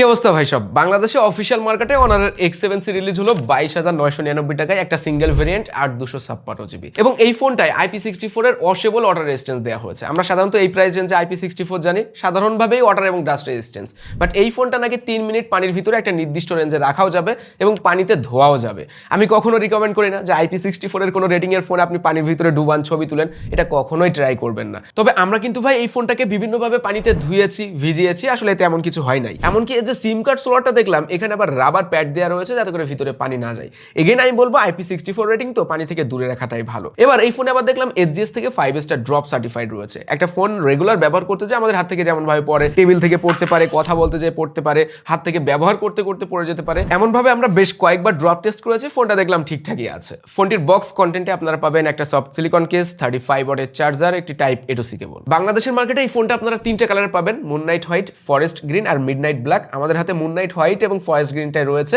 কি অবস্থা ভাই সব? বাংলাদেশে অফিসিয়াল মার্কেটে অনারের এক্স সেভেন সি রিলিজ হলো বাইশ হাজার নয়শো নিরানব্বই টাকায় একটা সিঙ্গেল ভেরিয়েন্ট আট দুশো ছাপ্পান্ন জিবি এবং এই ফোনটায় আইপি সিক্সটি ফোর এর অসেবল ওয়াটার রেজিস্ট্যান্স দেওয়া হয়েছে। আমরা সাধারণত এই প্রাইস রেঞ্জে আইপি সিক্সটি ফোর জানি, সাধারণভাবেই ওয়াটার এবং ডাস্ট রেজিস্ট্যান্স বাট এই ফোনটা নাকি তিন মিনিট পানির ভিতরে একটা নির্দিষ্ট রেঞ্জে রাখাও যাবে এবং পানিতে ধোয়াও যাবে। আমি কখনো রিকমেন্ড করি না যে আইপি সিক্সটি ফোর এর কোনো রেটিং এর ফোন আপনি পানির ভিতরে ডুবান, ছবি তুলেন, এটা কখনোই ট্রাই করবেন না। তবে আমরা কিন্তু ভাই এই ফোনটাকে বিভিন্নভাবে পানিতে ধুয়েছি, ভিজিয়েছি, আসলে এতে এমন কিছু হয় নাই। এমনকি যে সিম কার্ড সোলারটা দেখলাম, এখানে আবার রাবার প্যাড দেওয়া রয়েছে যাতে করে ভিতরে পানি না যায়। এগেন আমি বলব আইপি সিক্সটি ফোর রেটিং তো পানি থেকে দূরে রাখাটাই ভালো। এবার এই ফোনে আবার দেখলাম এসজিএস থেকে ফাইভ স্টার ড্রপ সার্টিফাইড রয়েছে। একটা ফোন রেগুলার ব্যবহার করতে যে আমাদের হাত থেকে যেমন ভাবে পড়ে টেবিল থেকে পড়তে পারে, কথা বলতে যেয়ে পড়তে পারে, হাত থেকে ব্যবহার করতে করতে পড়ে যেতে পারে। এমন ভাবে আমরা বেশ কয়েকবার ড্রপ টেস্ট করেছি ফোনটা দেখলাম ঠিকঠাকই আছে। ফোনটির বক্স কন্টেন্টে আপনারা পাবেন একটা soft silicon case thirty five ওয়াটের চার্জার একটি type A to C cable বাংলাদেশের মার্কেটে এই ফোনটা আপনারা তিনটে কালারে পাবেন moon night white forest green আর মিড নাইট ব্ল্যাক আমাদের হাতে মুননাইট হোয়াইট এবং ফরেস্ট গ্রিনটাই রয়েছে।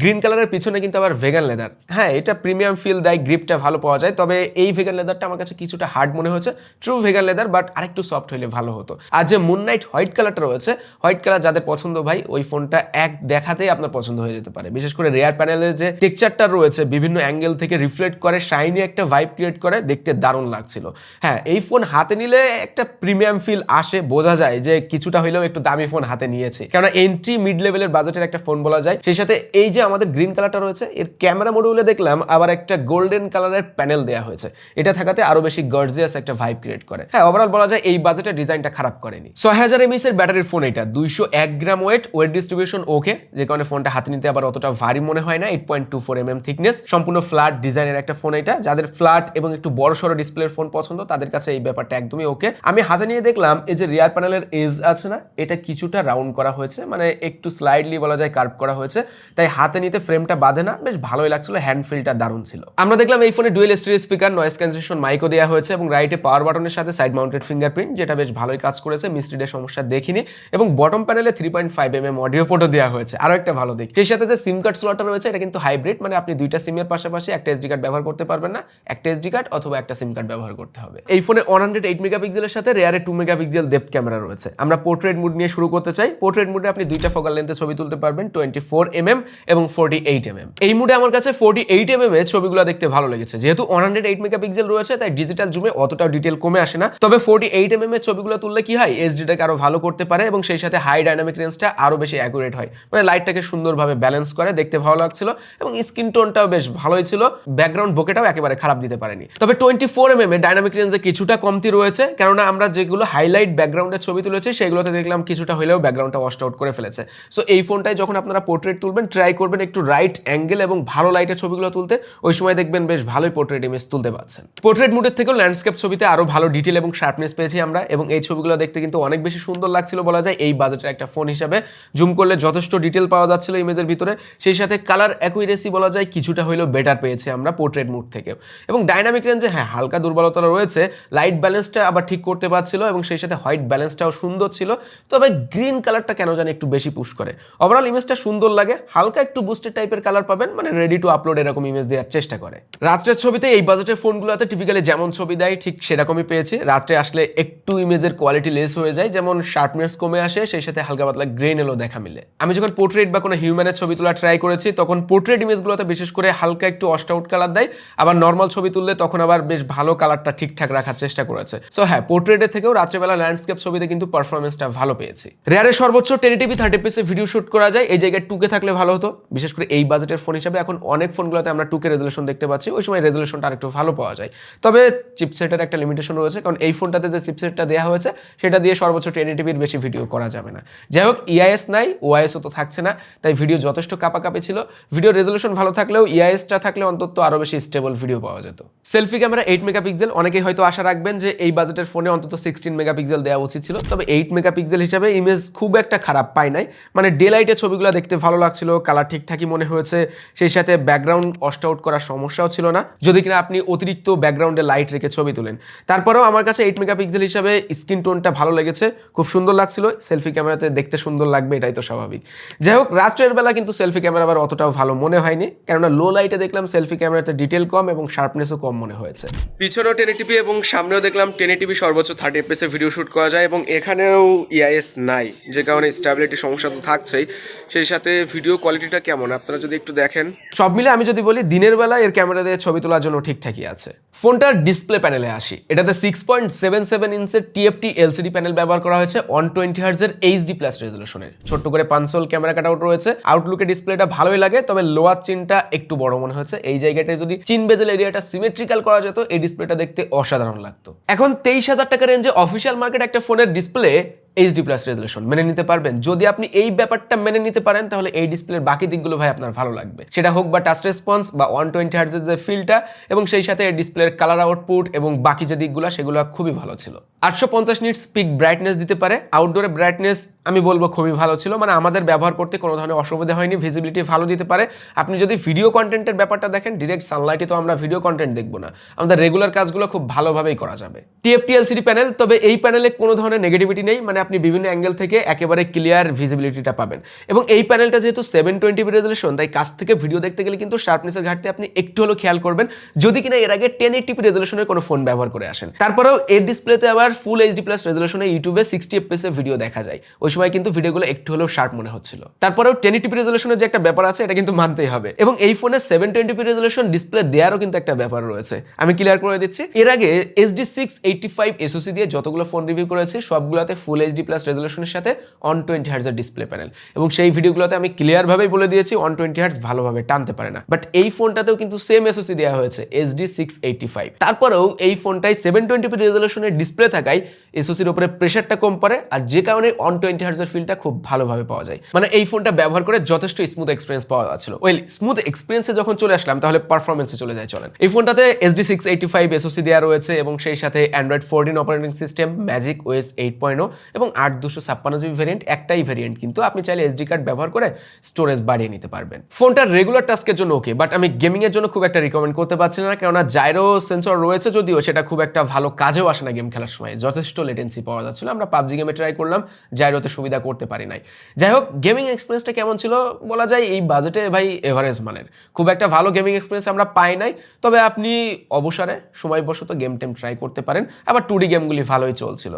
গ্রিন কালারের পিছনে কিন্তু আবার ভেগান লেদার হ্যাঁ এটা প্রিমিয়াম ফিল দেয় গ্রিপটা ভালো পাওয়া যায়। তবে এই ভেগান লেদারটা আমার কাছে কিছুটা হার্ড মনে হয়েছে। ট্রু ভেগান লেদার বাট আরেকটু সফট হলে ভালো হতো। আর যে মুননাইট হোয়াইট কালারটা রয়েছে হোয়াইট কালার যাদের পছন্দ ভাই, ওই ফোনটা এক দেখাতেই আপনার পছন্দ হয়ে যেতে পারে। বিশেষ করে রেয়ার প্যানেলের যে টেক্সচারটা রয়েছে, বিভিন্ন অ্যাঙ্গেল থেকে রিফ্লেক্ট করে শাইনি একটা ভাইব ক্রিয়েট করে, দেখতে দারুণ লাগছিল। হ্যাঁ এই ফোন হাতে নিলে একটা প্রিমিয়াম ফিল আসে। বোঝা যায় যে কিছুটা হইলেও একটু দামি ফোন হাতে নিয়েছে। কেননা এন্ট্রি মিড লেভেলের বাজেটের একটা ফোন বলা যায়। সেই সাথে এই যে আমাদের গ্রিন কালারটা রয়েছে, এর ক্যামেরা মডিউলে দেখলাম আবার একটা গোল্ডেন কালারের প্যানেল দেওয়া হয়েছে। এটা থাকাতে আরও বেশি গর্জিয়াস একটা ভাইব ক্রিয়েট করে। হ্যাঁ ওভারঅল বলা যায় এই বাজেটের ডিজাইনটা খারাপ করেনি। ছয় হাজার এমএস এর ব্যাটারির ফোন এটা, দুইশো এক gram weight weight distribution okay যে কারণে ফোনটা হাতে নিতে আবার অতটা ভারী মনে হয় না eight point two four M M thickness সম্পূর্ণ ফ্ল্যাট ডিজাইনের একটা ফোন এটা। যাদের ফ্ল্যাট এবং একটু বড় সড়ো ডিসপ্লের ফোন পছন্দ, তাদের কাছে এই ব্যাপারটা একদমই ওকে আমি হাতে নিয়ে দেখলাম, এই যে রিয়ার প্যানেলের এজ আছে না, এটা কিছুটা রাউন্ড করা হয়েছে মানে একটু স্লাইডলি বলা যায় কার্ভ করা হয়েছে। তাই হাতে নিতে ফ্রেমটা বাঁধে না, বেশ ভালোই লাগছিল হ্যান্ড ফিলটা দারুণ ছিল। আমরা দেখলাম এই ফোনে dual stereo speaker noise cancellation মাইকও দেওয়া হয়েছে এবং রাইটে পাওয়ার বাটনের সাথে সাইড মাউন্টেড ফিঙ্গারপ্রিন্ট যেটা বেশ ভালোই কাজ করেছে মিস্ট্রিডের সমস্যা দেখিনি। এবং বটম প্যানেলে three point five M M audio পোর্টও দেওয়া হয়েছে আরও একটা ভালো দিক। সেই সাথে যে সিম কার্ড স্লটটা রয়েছে, এটা কিন্তু হাইব্রিড মানে আপনি দুইটা সিমের পাশাপাশি একটা এসডি কার্ড ব্যবহার করতে পারবেন না, একটা এসডি কার্ড অথবা একটা সিম কার্ড ব্যবহার করতে হবে। এই ফোনে ওয়ান হান্ড্রেড এইট মেগাপিক্সেলের সাথে রেয়ারে টু মেগাপিক্সেল ডেপথ ক্যামেরা রয়েছে। আমরা পোর্ট্রেট মুড নিয়ে শুরু করতে চাই। পোর্ট্রেট মুডে আপনি দুইটা ফোকাল লেন্থে ছবি তুলতে পারবেন টোয়েন্টি ফোর এম এম এবং ফোর্টি এইট এম এম এই মুডে আমার কাছে ফোর্টি এইট এম এম এ ছবিগুলো দেখতে ভালো লেগেছে। যেহেতু ওয়ান হান্ড্রেড এইট মেগাপিক্সেল রয়েছে, তাই ডিজিটাল জুমে অতটা ডিটেল কমে আসে না। তবে ফোর্টি এইট এম এম এর ছবিগুলো তুললে কি হয়? এইচডিটাকে আরও ভালো করতে পারে এবং সেই সাথে হাই ডাইনামিক রেঞ্জটা আরও বেশি অ্যাকুরেট হয়। মানে লাইটটাকে সুন্দরভাবে ব্যালেন্স করে, দেখতে ভালো লাগছিল এবং স্ক্রিন টোনটাও বেশ ভালোই ছিল। ব্যাকগ্রাউন্ড বোকেটাও একেবারে খারাপ দিতে পারেনি। তবে টোয়েন্টি ফোর এম এম এ ডাইনামিক রেঞ্জে কিছুটা কমতি রয়েছে, কেননা আমরা যেগুলো হাইলাইট ব্যাকগ্রাউন্ডের ছবি তুলেছি, সেগুলোতে দেখলাম কিছুটা হলেও ব্যাকগ্রাউন্ডটা ওয়াশ আউট করে ফেলেছে। সো এই ফোনটায় যখন আপনারা পোর্ট্রেট তুলবেন ট্রাই করবেন একটু রাইট অ্যাঙ্গেল এবং ভালো লাইটের ছবিগুলো তুলতে। ওই সময় দেখবেন বেশ ভালোই পোর্ট্রেট ইমেজ তুলতে পারছেন। পোর্ট্রেট মুডের থেকেও ল্যান্ডস্কেপ ছবিতে আরও ভালো ডিটেল এবং শার্পনেস পেয়েছি আমরা এবং এই ছবিগুলো দেখতে কিন্তু অনেক বেশি সুন্দর লাগছিল বলা যায়। এই বাজেটের একটা ফোন হিসাবে জুম করলে যথেষ্ট ডিটেল পাওয়া যাচ্ছিল ইমেজের ভিতরে। সেই সাথে কালার অ্যাকুইরেসি বলা যায়, কিছুটা হলেও বেটার পেয়েছি আমরা পোর্ট্রেট মুড থেকে এবং ডাইনামিক রেঞ্জে হ্যাঁ হালকা দুর্বলতা রয়েছে। লাইট ব্যালেন্সটা আবার ঠিক করতে পারছিল এবং সেই সাথে হোয়াইট ব্যালেন্সটাও সুন্দর ছিল। তবে গ্রিন কালারটা কেন জানি একটু বেশি পুশ করে। ওভারঅল ইমেজটা সুন্দর লাগে, হালকা একটু বুস্টেড টাইপের কালার পাবেন মানে রেডি টু আপলোড এরকম ইমেজ দেওয়ার চেষ্টা করে। রাত্রের ছবিতে এই বাজেটের ফোনগুলোতে টিপিক্যালি যেমন ছবি দেয়, ঠিক সেরকমই পেয়েছি। রাত্রে আসলে একটু ইমেজের কোয়ালিটি লেস হয়ে যায়, যেমন শার্পনেস কমে আসে, সেই সাথে হালকা পাতলা গ্রেন এলো দেখা মিলে। আমি যখন পোর্ট্রেট বা কোনো হিউম্যানের ছবি তোলা ট্রাই করেছি, তখন পোর্ট্রেট ইমেজগুলোতে বিশেষ করে হালকা একটু অস্ট আউট কালার দেয়, আবার নর্মাল ছবি তুললে তখন আবার বেশ ভালো কালারটা ঠিকঠাক রাখার চেষ্টা করেছে। সো হ্যাঁ পোর্ট্রেটের থেকেও রাত্রেবেলা ল্যান্ডস্কেপ ছবিতে কিন্তু পারফরমেন্সটা ভালো পেয়েছি। রেয়ারে সর্বোচ্চ টেন টিভি থার্টি পিসে ভিডিও শুট করা যায়, এই জায়গায় টুকে থাকলে ভালো হতো। বিশেষ করে এই বাজেটের ফোন হিসাবে এখন অনেক ফোনগুলোতে আমরা টুকে রেজলেশন দেখতে পাচ্ছি। ওই সময় রেজলেশনটা আরেকটু ভালো পাওয়া যায়। তবে চিপসেটের একটা লিমিটেশন রয়েছে, কারণ এই ফোনটাতে যে চিপসেটটা দেওয়া হয়েছে, সেটা দিয়ে সর্বোচ্চ টেন টিভির বেশি ভিডিও করা যাবে না। যাই হোক ইআইএস নাই ওআইএসও তো থাকছে না, তাই ভিডিও যথেষ্ট কাপাকাপি ছিল। ভিডিও রেজলেশন ভালো থাকলেও ইআইএসটা থাকলে অন্তত আরও বেশি স্টেবল ভিডিও পাওয়া যেত। সেলফি ক্যামেরা এইট মেগাপিক্সেল অনেকেই হয়তো আশা রাখবেন যে এই বাজেটের ফোনে অন্তত সিক্সটিন মেগাপিক্সেল দেওয়া উচিত ছিল। তবে এইট মেগাপিক্সেল হিসাবে ইমেজ খুব একটা খারাপ পাই নাই। মানে ডে লাইটে ছবিগুলো দেখতে ভালো লাগছিল কালার ঠিকঠাকই মনে হয়েছে, সেই সাথে ব্যাকগ্রাউন্ড অস্ট আউট করার সমস্যাও ছিল না। যদি কিনা আপনি অতিরিক্ত ব্যাকগ্রাউন্ডে লাইট রেখে ছবি তুলেন। তারপরেও আমার কাছে এইট মেগাপিক্সেল হিসাবে স্ক্রিন টোনটা ভালো লেগেছে, খুব সুন্দর লাগছিল সেলফি ক্যামেরাতে দেখতে সুন্দর লাগবে, এটাই তো স্বাভাবিক। যাই হোক, রাত্রের বেলা কিন্তু সেলফি ক্যামেরা আবার অতটাও ভালো মনে হয়নি, কেননা লো লাইটে দেখলাম সেলফি ক্যামেরাতে ডিটেল কম এবং শার্পনেসও কম মনে হয়েছে। পিছনেও টেন টিভি এবং সামনেও দেখলাম টেন টিভি সর্বোচ্চ থার্টি এফপিএসে ভিডিও শুট করা যায় এবং এখানেও ইআইএস নাই, যে কারণে স্টেবিলিটি সমস্যা তো থাকছেই। সেই সাথে ভিডিও কোয়ালিটিটা কেমন? আপনারা যদি একটু দেখেন। সব মিলে আমি যদি বলি, দিনের বেলা এর ক্যামেরা দিয়ে ছবি তোলার জন্য ঠিকঠাকই আছে। ফোনটার ডিসপ্লে প্যানেলে আসি। এটাতে সিক্স পয়েন্ট সেভেন সেভেন ইঞ্চের টিএফটি এলসিডি প্যানেল ব্যবহার করা হয়েছে ওয়ান টোয়েন্টি হার্জের এইচডি প্লাস রেজলিউশনের ছোট্ট করে পাঁচশোল ক্যামেরা কাট আউট রয়েছে আউটলুকে ডিসপ্লেটা ভালোই লাগে, তবে লোয়ার চিনটা একটু বড় মনে হয়েছে। এই জায়গাটায় যদি চিন বেজেল এরিয়াটা সিমেট্রিক্যাল করা যেত, এই ডিসপ্লেটা দেখতে অসাধারণ লাগতো। এখন তেইশ হাজার টাকা রেঞ্জে অফিসিয়াল মার্কেট একটা ফোনের ডিসপ্লে এইচডি প্লাস রেজলেশন মেনে নিতে পারবেন। যদি আপনি এই ব্যাপারটা মেনে নিতে পারেন, তাহলে এই ডিসপ্লের বাকি দিকগুলো ভাই আপনার ভালো লাগবে। সেটা হোক বা টাচ রেসপন্স বা ওয়ান টোয়েন্টি হার্জের যে ফিলটা এবং সেই সাথে এই ডিসপ্লের কালার আউটপুট এবং বাকি যে দিকগুলো, সেগুলো খুবই ভালো ছিল। আটশো পঞ্চাশ নিট স্পিক ব্রাইটনেস দিতে পারে। আউটডোরে ব্রাইটনেস আমি বলব খুবই ভালো ছিল। মানে আমাদের ব্যবহার করতে কোনো ধরনের অসুবিধা হয়নি ভিজিবিলিটি ভালো দিতে পারে। আপনি যদি ভিডিও কন্টেন্টের ব্যাপারটা দেখেন ডিরেক্ট সানলাইটে তো আমরা ভিডিও কন্টেন্ট দেখব না। আমাদের রেগুলার কাজগুলো খুব ভালোভাবেই করা যাবে। টিএফটি এলসিডি প্যানেল তবে এই প্যানেলে কোনো ধরনের নেগেটিভিটি নেই। মানে আপনি বিভিন্ন অ্যাঙ্গেল থেকে একেবারে ক্লিয়ার ভিজিবিলিটিটা পাবেন। এবং এই প্যানেলটা যেহেতু সেভেন টোয়েন্টি রেজলিউশন তাই কাছ থেকে ভিডিও দেখতে গেলে কিন্তু শার্পনেসের ঘাটতি আপনি একটু হলেও খেয়াল করবেন। যদি কিনা এর আগে টেন এইটিপি রেজলিউশনের কোনো ফোন ব্যবহার করে আসেন। তারপরেও এর ডিসপ্লেতে আবার ফুল এইচডি প্লাস রেজলিউশনে ইউটিউবে সিক্সটি এফপিএস ভিডিও দেখা যায়। ওই সময় কিন্তু ভিডিওগুলো একটু হলেও শার্প মনে হচ্ছিল। তারপরেও টেন এইটিপি রেজলিউশনের যে একটা ব্যাপার আছে, এটা কিন্তু মানতেই হবে। এবং এই ফোনে সেভেন টোয়েন্টি রেজলিউশন ডিসপ্লে দেওয়ারও কিন্তু একটা ব্যাপার রয়েছে। আমি ক্লিয়ার করে দিচ্ছি। এর আগে SD six eighty five SOC দিয়ে যতগুলো ফোন রিভিউ করেছি, সবগুলোতে ফুল এইচডি প্লাস রেজলিউশনের সাথে অন টোয়েন্টি হার্জের ডিসপ্লে প্যানেল এবং সেই ভিডিওগুলোতে আমি ক্লিয়ারভাবেই বলে দিয়েছি অন টোয়েন্টি হার্জ ভালোভাবে টানতে পারে না। বাট এই ফোনটাতেও কিন্তু সেম এসওসি দেওয়া হয়েছে এসডি সিক্স এইটটি ফাইভ তারপরেও এই ফোনটাই সেভেন টোয়েন্টি রেজলিউশনের ডিসপ্লে থাকায় এসওসির উপরে প্রেশারটা কম পড়ে আর যে কারণে অন টোয়েন্টি হার্জের ফিলটা খুব ভালোভাবে পাওয়া যায়। মানে এই ফোনটা ব্যবহার করে যথেষ্ট স্মুথ এক্সপিরিয়েন্স পাওয়া যাচ্ছিল। ওয়েল স্মুথ এক্সপিরিয়েন্সে যখন চলে আসলাম, তাহলে পারফরমেন্সে চলে যায়, চলেন। এই ফোনটাতে SD six eighty five SOC দেওয়া রয়েছে এবং সেই সাথে Android fourteen operating system magic OS eight point এবং আট দুশো ছাপ্পান্ন জিবি ভ্যারিয়েন্ট একটাই ভ্যারিয়েন্ট কিন্তু আপনি চাইলে এসডি কার্ড ব্যবহার করে স্টোরেজ বাড়িয়ে নিতে পারবেন। ফোনটা রেগুলার টাস্কের জন্য ওকে বাট আমি গেমিং এর জন্য খুব একটা রিকমেন্ড করতে পারছি না, কেননা জাইরো সেন্সর রয়েছে যদিও সেটা খুব একটা ভালো কাজেও আসে না গেম খেলার সময়। যথেষ্ট লেটেন্সি পাওয়া যাচ্ছিল। আমরা পাবজি গেমে ট্রাই করলাম জাইরোতে সুবিধা করতে পারি নাই। যাই হোক গেমিং এক্সপিরিয়েন্সটা কেমন ছিল? বলা যায় এই বাজেটে ভাই এভারেজ মানের। খুব একটা ভালো গেমিং এক্সপিরিয়েন্স আমরা পাই নাই, তবে আপনি অবসরে সময়বশত গেম টেম ট্রাই করতে পারেন। আবার টু টুডি গেমগুলি ভালোই চলছিল।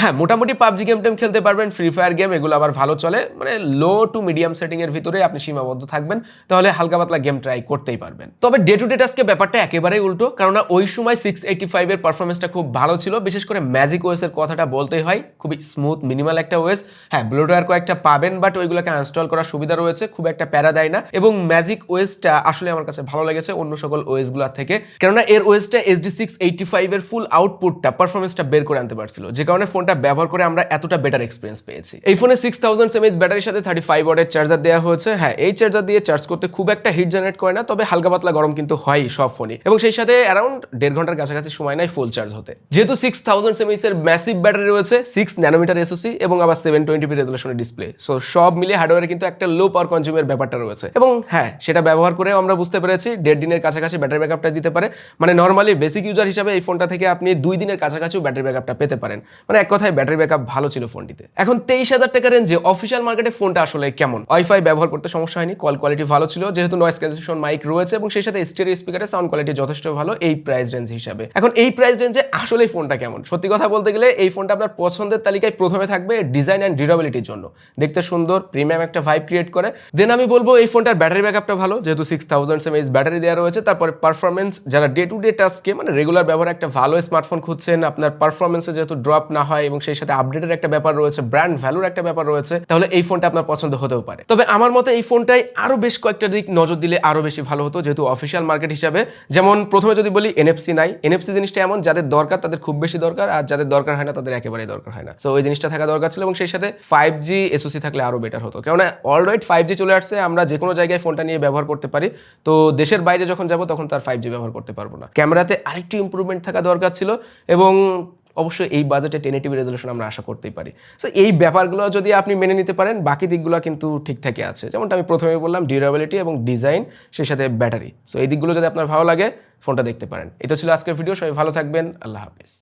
হ্যাঁ মোটামুটি পাবজি গেম টেম খেলতে পারবেন ফ্রি ফায়ার গেম এগুলো আবার ভালো চলে। মানে লো টু মিডিয়াম সেটিং এর ভিতরে আপনি সীমাবদ্ধ থাকবেন, তাহলে হালকা পাতলা গেম ট্রাই করতেই পারবেন। তবে ডে টু ডে টাস্কে ব্যাপারটা একেবারেই উল্টো কারণ ওই সময় সিক্স এইটি ফাইভের পারফরমেন্সটা খুব ভালো ছিল, বিশেষ করে ম্যাজিক ওয়েস এর কথাটা বলতেই হয়। খুবই স্মুথ মিনিমাল একটা ওয়েস হ্যাঁ ব্লোডওয়্যার কয়েকটা পাবেন বাট ওইগুলোকে আনস্টল করার সুবিধা রয়েছে। খুব একটা প্যারা দেয় না। এবং ম্যাজিক ওয়েসটা আসলে আমার কাছে ভালো লেগেছে অন্য সকল ওয়েসগুলার থেকে। কেননা এর ওয়েসটা এসডি সিক্স এইটি ফাইভ এর ফুল আউটপুটটা পারফরমেন্সটা বের করে আনতে পারছিল। যে কারণে ফোনটা ব্যবহার করে আমরা এতটা বেটার এক্সপিরিয়েন্স পেয়েছি। এই ফোনে সিক্স থাউজেন্ড এমএইচ ব্যাটারির সাথে থার্টি ফাইভ ওয়াটের চার্জার দেওয়া হয়েছে। হ্যাঁ এই চার্জার দিয়ে চার্জ করতে খুব একটা হিট জেনারেট করে না, তবে হালকা পাতলা গরম কিন্তু হয় সব ফোনই এবং সেই সাথে অ্যারাউন্ড দেড় ঘণ্টার কাছাকাছি সময় নেয় ফুল চার্জ হতে। যেহেতু সিক্স থাউজেন্ড এর ম্যাসিভ ব্যাটারি রয়েছে সিক্স ন্যানোমিটার এসওসি এবং আবার সেভেন টোয়েন্টি রেজলেশনের ডিসপ্লে সো সব মিলে হার্ডওয়্যারে কিন্তু একটা লো পাওয়ার কনজিউমের ব্যাপারটা রয়েছে। এবং হ্যাঁ সেটা ব্যবহার করে আমরা বুঝতে পেরেছি, দেড় দিনের কাছাকাছি ব্যাটারি ব্যাকআপটা দিতে পারে। মানে নর্মালি বেসিক ইউজার হিসাবে এই ফোনটা থেকে আপনি দুই দিনের কাছাকাছিও ব্যাটারি ব্যাকআপটা পেতে পারেন। মানে এক কথায় ব্যাটারি ব্যাকআপ ভালো ছিল ফোনটিতে এখন তেইশ হাজার টাকা রেঞ্জে অফিসিয়াল মার্কেটে ফোনটা আসলে কেমন? ওয়াইফাই ব্যবহার করতে সমস্যা হয়নি কল কোয়ালিটি ভালো ছিল, যেহেতু নয়েস ক্যান্সেলেশন মাইক রয়েছে এবং সেই সাথে স্টেরিও স্পিকারের সাউন্ড কোয়ালিটি যথেষ্ট ভালো, এই প্রাইস রেঞ্জ হিসাবে। এখন এই প্রাইস রেঞ্জে আসলে ফোনটা কেমন? সত্যি কথা বলতে গেলে এই ফোনটা আপনার পছন্দের তালিকায় প্রথমে থাকবে ডিজাইন অ্যান্ড ডিউরাবিলিটির জন্য। দেখতে সুন্দর প্রিমিয়াম একটা ভাইব ক্রিয়েট করে। দেন আমি বলব এই ফোনটার ব্যাটারি ব্যাকআপটা ভালো, যেহেতু সিক্স থাউজেন্ড এমএইচ ব্যাটারি দেওয়া রয়েছে। তারপরে পারফরমেন্স যারা ডে টু ডে টাস্কে মানে রেগুলার ব্যবহার একটা ভালো স্মার্টফোন খুঁজছেন, আপনার পারফরমেন্সে যেহেতু ড্রপ না হয় এবং সেই সাথে আপডেটের একটা ব্যাপার রয়েছে ব্র্যান্ড ভ্যালুর একটা ব্যাপার রয়েছে, তাহলে এই ফোনটা আপনার পছন্দ হতেও পারে। তবে আমার মতে এই ফোনটাই আরও বেশ কয়েকটা দিক নজর দিলে আরও বেশি ভালো হতো, যেহেতু অফিসিয়াল মার্কেট হিসাবে। যেমন প্রথমে যদি বলি এনএফসি নাই। এনএফসি জিনিসটা এমন, যাদের দরকার, তাদের খুব বেশি দরকার। আর যাদের দরকার হয় না, তাদের একেবারেই দরকার হয় না। সো ওই জিনিসটা থাকা দরকার ছিল এবং সেই সাথে ফাইভ জি এসওসি থাকলে আরও বেটার হতো। কেননা অলরেডি ফাইভ জি চলে আসছে, আমরা যে কোনো জায়গায় ফোনটা নিয়ে ব্যবহার করতে পারি। তো দেশের বাইরে যখন যাব, তখন তার ফাইভ জি ব্যবহার করতে পারব না। ক্যামেরাতে আরেকটু ইম্প্রুভমেন্ট থাকা দরকার ছিল এবং অবশ্যই এই বাজেটে টেন এইটিভি রেজলিউশন আমরা আশা করতেই পারি। সো এই ব্যাপারগুলো যদি আপনি মেনে নিতে পারেন, বাকি দিকগুলো কিন্তু ঠিকঠাকই আছে। যেমনটা আমি প্রথমে বললাম ডিউরেবিলিটি এবং ডিজাইন সেই সাথে ব্যাটারি সো এই দিকগুলো যদি আপনার ভালো লাগে ফোনটা দেখতে পারেন। এটা ছিল আজকের ভিডিও সবাই ভালো থাকবেন, আল্লাহ হাফিজ।